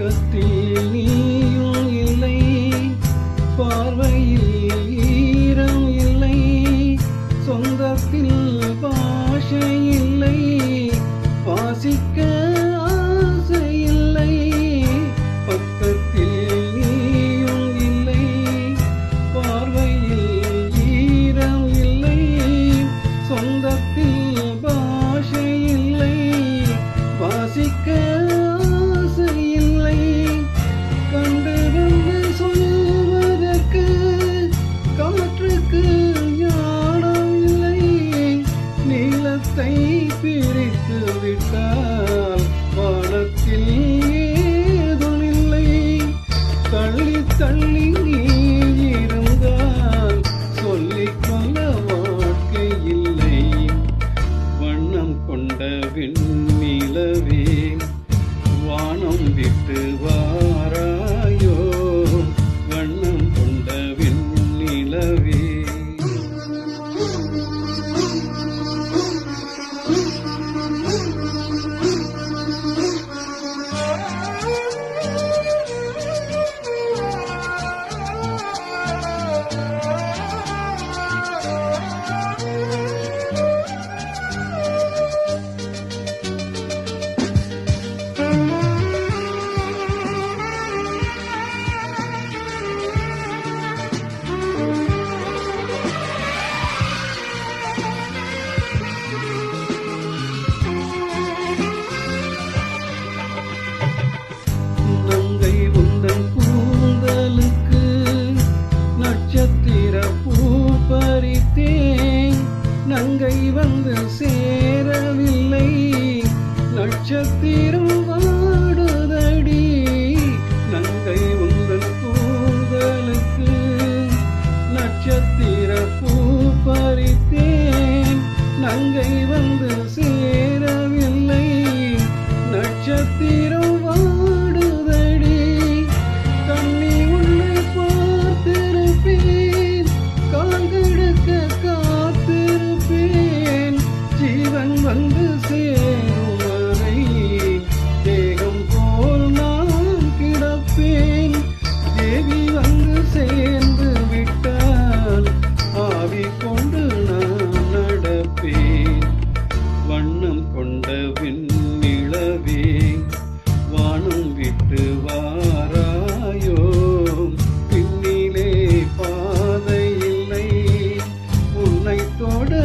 உறக்கத்தில் நீயும் இல்லை பார்வையில் ஈரம் இல்லை சொந்தத்தில் பாஷை இல்லை வாசிக்க ஆசை இல்லை பக்கத்தில் நீயும் இல்லை பார்வையில் ஈரம் இல்லை சொந்தத்தில் பாஷை இல்லை வாசிக்க தள்ளி தள்ளி இருந்தால் சொல்லிக்கொள்ள வாழ்க்கை இல்லை. வண்ணம் கொண்ட விண்ணிலவே நட்சத்திரம் வாடுதடி நங்கை உங்கள் கூதலுக்கு நட்சத்திர பூ பறித்தேன். நங்கை வந்து சேரவில்லை நட்சத்திரம் வா கவலைத்தோடு